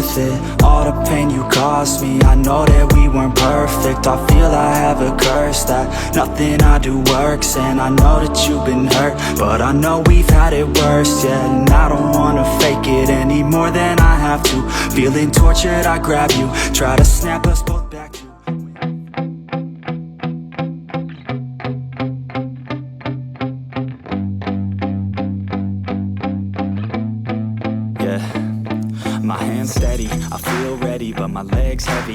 worth it. All the pain you caused me, I know that we weren't perfect. I feel I have a curse that nothing I do works. And I know that you've been hurt, but I know we've had it worse, yeah. And I don't wanna fake it any more than I have to. Feeling tortured, I grab you, try to snap us both heavy,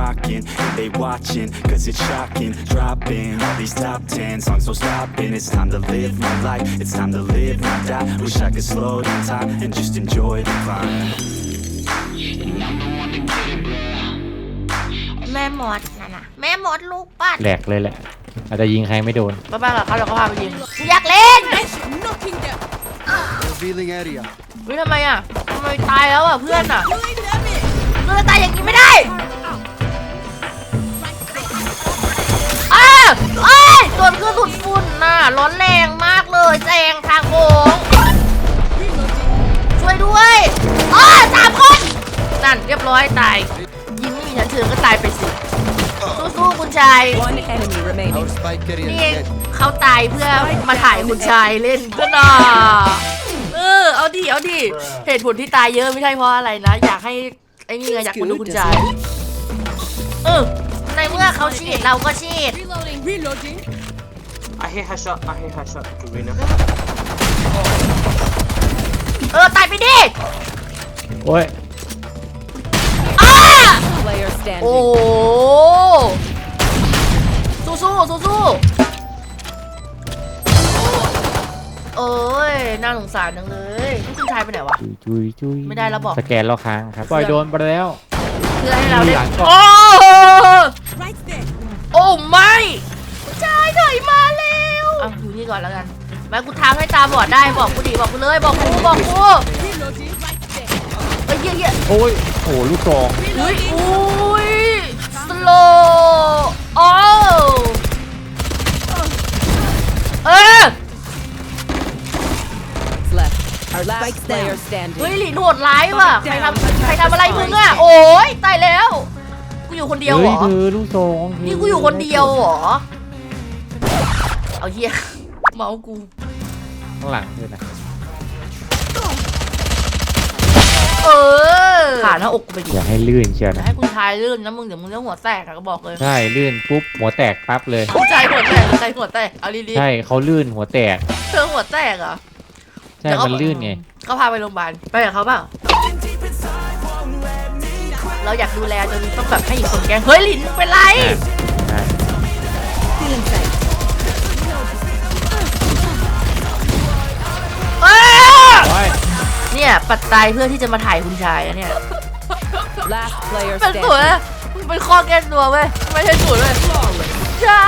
rocking, and they watching, cause it's shocking. Dropping all these top ten songs, so stopping. It's time to live my life, it's time to live, not die. Wish I could slow down time and just enjoy the climb. แม่มดนั่นน่ะแม่มดลูกปัดแหลกเลยแหละ อาจจะยิงใครไม่โดน บ้าๆกับเขาเดี๋ยวเขาพาไปยิงอยากเล่น Revealing area. เฮ้ยทำไมอะทำไมตายแล้วอะเพื่อนอะเพื่อนตายอย่างนี้ไม่ได้ เอ้ยโดนเครื่องดูดฝุ่นน่ะร้อนแรงมากเลยแจงทางโค้งช่วยด้วยอ้าสามคนนั่นเรียบร้อยตาย ยิงไม่มีชั้นเชิงก็ตายไปสิ สู้ๆคุณชาย One enemy remaining. Our spike carrier นี่ is dead. เขาตายเพื่อมาถ่ายคุณชายเล่นก็น่าเออเอาดิเอาดิเหตุผลที่ตายเยอะไม่ใช่เพราะอะไรนะ อยากให้ไอ้นี่ไงอยากมาดูคุณชาย เออในเมื่อเขาฉีดเราก็ฉีด I hear her shot. I hear her shot. Karina. เออตายไปดิโอ้ยอ้า Player โอ้ standing. สู้สู้สู้สู้เอ้ยน่าสงสารจังเลยคุณชายไปไหนวะ จุยจุยไม่ได้แล้วบอก สแกนแล้วค้างครับปล่อยโดนไปแล้ว เพื่อให้เราได้หลังก่อนโอ้โอ้ไม่ผู้ชายถอยมาแล้ว เอาอยู่นี่ก่อนแล้วกันแม่กูทางให้ตาบอดได้บอกกูดิบอกกูเลยบอกกูบอกกูเอ้ยเหี้ยเหี้ยโอ้ยโอ้ลูกกรองอุ้ยอุ้ยสโลโอ้เออ Left. Our last player เฮ้ย standing. หลีนโหดร้ายว่ะใครทำใครทำอะไรมึงอะโอ้ยตายแล้ว กูอยู่คนเดียวเหรเฮ้ยอเธอลูกซองเธนี่กูอยู่คนเดียวเหรอ เอาเฮียเมาส์กู ข้างหลังด้วยนะเออขาหน้าอกกูไปดิอย่าให้ลื่นเชียวอย่านะ ให้คุณชายลื่นนะมึงเดี๋ยวมึงจะหัวแตกอะก็บอกเลยใช่ ลื่นปุ๊บ หัวแตกปั๊บเลย คุณชายหัวแตกคุณชายหัวแตกเอาลีลีใช่เขาลื่นหัวแตกเธอหัวแตกเหรอใช่ มันลื่นไง เขาพาไปโรงพยาบาลไปกับเขาเปล่าเราอยากดูแลจนต้องแบบให้อีกคนแกล้งเฮ้ยลินมึงเป็นไร ใช่เอ เนี่ยปัดตายเพื่อที่จะมาถ่ายคุณชายอะเนี่ย Last player เป็นสูตร standing. นะมันเป็นข้อแก้ตัวเว้ย ไม่ใช่สูตรเลยใช่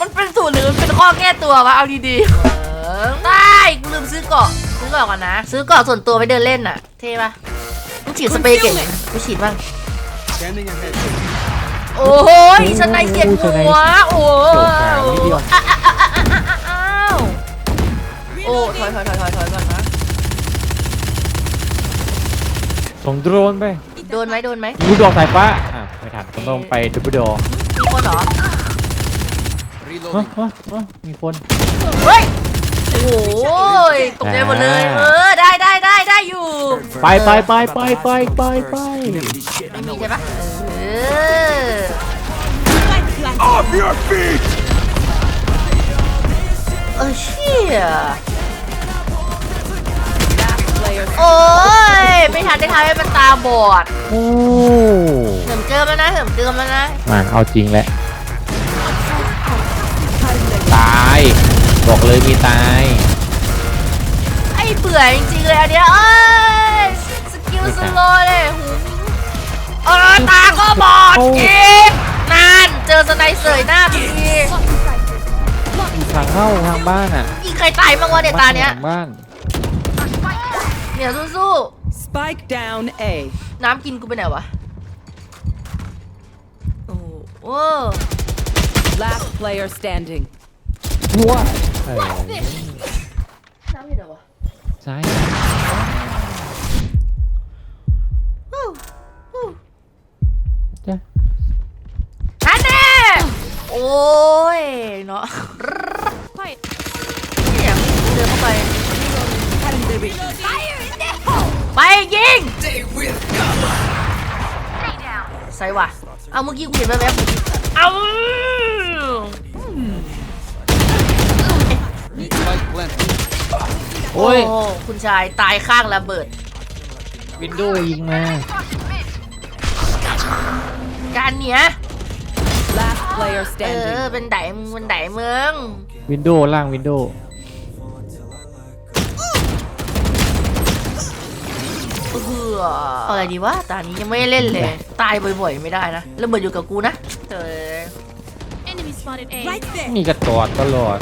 มันเป็นสูตรหรือมันเป็นข้อแก้ตัววะ เอาดีๆเออได้กูลืมซื้อเกาะ ซื้อเกาะก่อนนะ ซื้อเกาะส่วนตัวไปเดินเล่นน่ะ เท่ปะกูฉีดสเปรย์เก่งกูฉีดบ้าง Scanning ahead. โอ้โหสไนเสียดหัว โอ้โหอ้าวอ้าวอ้าวอ้าวอ้าวโอ้ถอยถอยถอยถอยถอยก่อนนะ ส่งโดรนไปโดนไหมโดนไหมลูกดอกสายฟ้าอะไม่ทันต้องลงไปดับเบิลดอมีคนเหรอ ฮะ Reloading. ฮะฮะมีคน เฮ้ย โอ้โหตกใจหมดเลย เออ ได้ได้ได้ได้อยู่ ไปไปไปไปไปไปไป ไม่มีใช่ปะเออ Off your feet! เออเชี่ย Player โอ้ยไม่ทันได้ทำให้มันตาบอดโอ้เหิมเกิมแล้วนะเหิมเกิมแล้วนะมาเอาจริงแหละตาย บอกเลยมีตาย ไอ้เบื่อจริงๆเลยอันเนี้ยเอ้ยสกิลคือสโลว์เลยหูเออตาก็บอดอีกนั่นเจอสไนเสยหน้าพี่ทางเข้าทางบ้านอะยิงใครตายบ้างวะเนี่ยตาเนี้ยทงบ้าน เนี่ยสู้ Spike down A. ๆ น้ำกินกูไปไหนวะ โอ้โห Last player standing. ว้าเออน้ำอยู่ไหนวะ ซ้ายฮู้ฮู้จ้ะอันแน่โอ้ย เนาะเนี่ยเดินเข้าไป ไปยิงใส่ว่ะเอาเมื่อกี้กูเห็นแวบๆเอา Spike planted. โอ้ยโอ้คุณชายตายข้างระเบิด วินโดว์ยิงมา การเนี้ย Last player เอ standing. อเป็นไดมึงเป็นไดเมืองวินโดว์ล่างวินโดว์ เออเอาอะไรดีวะตอนนี้ยังไม่ได้เล่นเลย ตายบ่อยๆ ไม่ได้นะระเบิดอยู่กับกูนะเออ Enemy spotted A. นี่กระตอดตลอด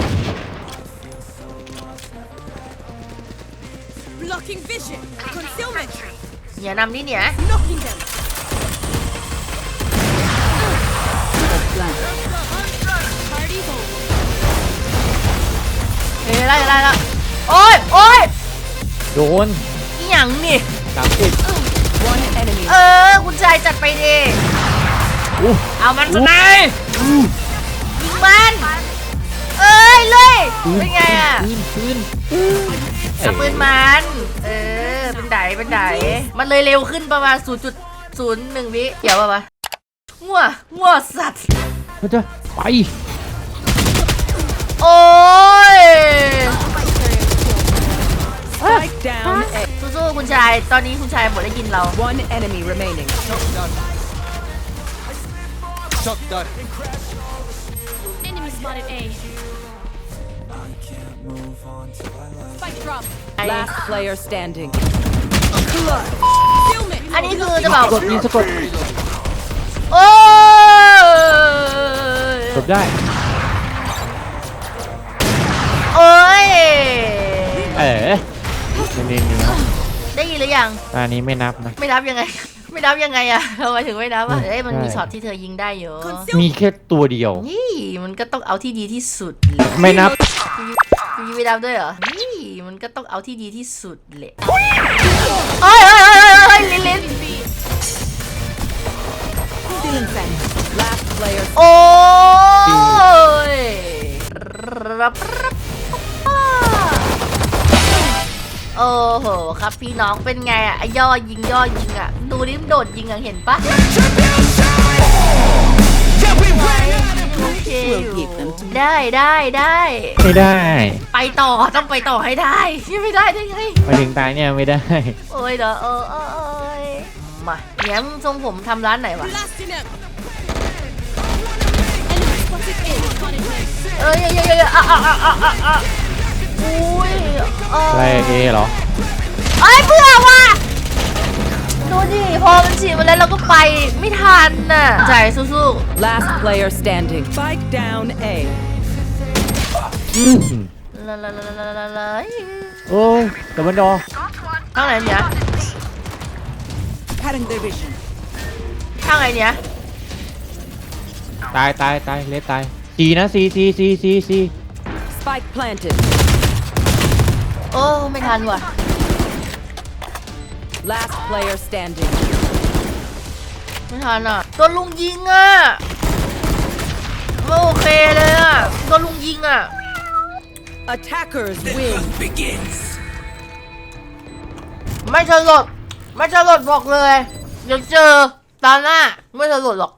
Blocking vision. Concealment. อย่านำนี่เนี่ย Knocking them. เฮ้ยได้ได้แล้วโอ้ยโอ้ยโดน อีหยังนี่ สามสิบ One enemy. เออ คุณชายจัดไปดิอู้เอามันสไนป์ยิงมัน เอ้ยเลยเป็นไงอะปืนปืนเอาปืนมัน เออ เป็นไดเป็นไดมันเลยเร็วขึ้นประมาณ 0.01 วิเกี่ยวป่ะวะงัวงัวสัตว์มันจะไป โอ้ายตอนนี้คุณชายหมดได้ยินเรา One enemy remaining. Shot dart. Enemy spotted A. Spike drop. Last player standing. Concealment. อันนี้คือจะบอกกดยิงสะกดโอ้ยกดได้ โอ้ย เอ๋นี่นี่นี่ครับ ได้ยินหรือยังตอนนี้ไม่นับนะ ไม่นับยังไง ไม่นับยังไงอะทำไมถึงไม่นับอะอืมเอ้ยมันมีใช่ช็อตที่เธอยิงได้อยู่ มีแค่ตัวเดียว นี่มันก็ต้องเอาที่ดีที่สุดเลยไม่นับกูยิงไม่นับด้วยเหรอ นี่มันก็ต้องเอาที่ดีที่สุดเลยเฮ้ยเฮ้ยเฮ้ยเฮ้ยลิ้นลิ้น Last player. โอ้ยรับ พี่น้องเป็นไงอะไอ้ย่อยิงย่อยิงอะดูนิ้มนโดดยิงอะเห็นปะโอเคอยู่ได้ได้ได้ ไม่ได้ไปต่อต้องไปต่อให้ได้ยังไม่ได้ได้ไงมาถึงตายเนี่ยไม่ได้ โอ้ยเด้อเออเออเอยมาแย้มทรงผมทำร้านไหนวะ Blasting them. Enemy spotted A. Spotted A. เอ้ยเอ้ยเอ้ยเอ้ยอะอะอะอะอะอะอุ้ยเอออะไรเอเหรอเอ้ยเบื่อว่ะดูดิพอมันฉีดมาแล้วเราก็ไปไม่ทันน่ะใจสู้ Last player standing. Spike down A. ๆลาลาลาลาลาลาโอ้ยแต่บันดอข้างไหนเนี่ย Cutting their vision. ข้างไหนเนี่ยตายตายตายเลสตายสีนะสีสีสีสีสี Spike planted. โอ้ไม่ทันว่ะ Last player standing. ไม่ทันอะโดนลุงยิงอะไม่โอเคเลยอะโดนลุงยิงอะ Attackers win. ไม่สลดไม่สลดบอกเลย เดี๋ยวเจอตาหน้าไม่สลดหรอก